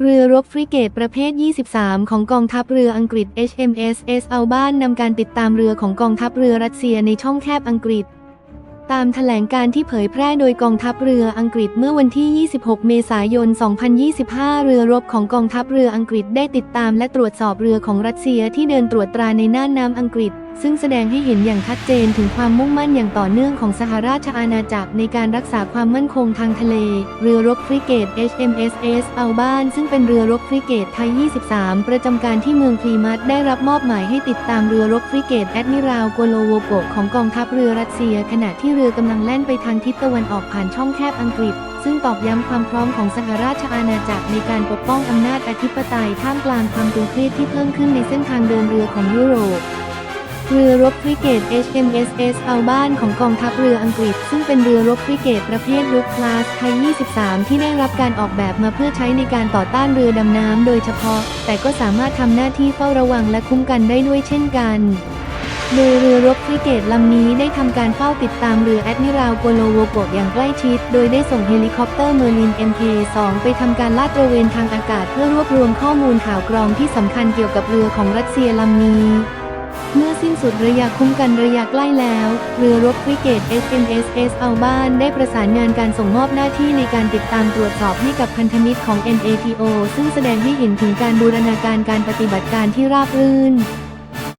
เรือรบฟริเกตประเภท 23 ของกองทัพเรืออังกฤษ HMS S อัลบานนำการติดตามเรือของกองทัพเรือรัสเซียในช่องแคบอังกฤษ ตามแถลงการที่เผยแพร่โดยกองทัพเรืออังกฤษเมื่อวันที่ 26 เมษายน 2025 เรือรบของกองทัพเรืออังกฤษได้ติดตามและตรวจสอบเรือของรัสเซียที่เดินตรวจตราในน่านน้ำอังกฤษ ซึ่งแสดงให้เห็นอย่างชัดเจนถึงความมุ่งมั่นอย่างต่อเนื่องของสหราชอาณาจักรในการรักษาความมั่นคงทางทะเล เรือรบฟริเกต HMS S อัลบาน ซึ่งเป็นเรือรบฟริเกตไทย 23 ประจำการที่เมืองพลีมัตได้รับมอบหมายให้ติดตามเรือรบฟริเกตแอดมิรัลโกโลโวโกของกองทัพเรือรัสเซีย ขณะที่เรือกำลังแล่นไปทางทิศตะวันออกผ่านช่องแคบอังกฤษซึ่งตอกย้ำความพร้อมของสหราชอาณาจักรในการปกป้องอำนาจอธิปไตยท่ามกลางความตึงเครียดที่เพิ่มขึ้นในเส้นทางเดินเรือของยุโรป เรือรบฟริเกต HMS S อัลบานของกองทัพเรืออังกฤษ ซึ่งเป็นเรือรบฟริเกตประเภทลุกคลาสไทย 23 ที่ได้รับการออกแบบมาเพื่อใช้ในการต่อต้านเรือดำน้ำโดยเฉพาะ แต่ก็สามารถทำหน้าที่เฝ้าระวังและคุ้มกันได้ด้วยเช่นกันโดยเรือรบฟริเกตลำนี้ได้ทำการเฝ้าติดตามเรือแอดมิรัลโกโลโวโกอย่างใกล้ชิด โดยได้ส่งเฮลิคอปเตอร์เมอร์ลิน MK2 ไปทำการลาดตระเวนทางอากาศเพื่อรวบรวมข้อมูลข่าวกรองที่สำคัญเกี่ยวกับเรือของรัสเซียลำนี้ สุดระยะคุ้มกันระยะใกล้แล้ว เรือรบฟริเกต SMS S อัลบานได้ประสานงานการส่งมอบหน้าที่ในการติดตามตรวจสอบให้กับพันธมิตรของ NATO ซึ่งแสดงให้เห็นถึงการบูรณาการการปฏิบัติการที่ราบรื่น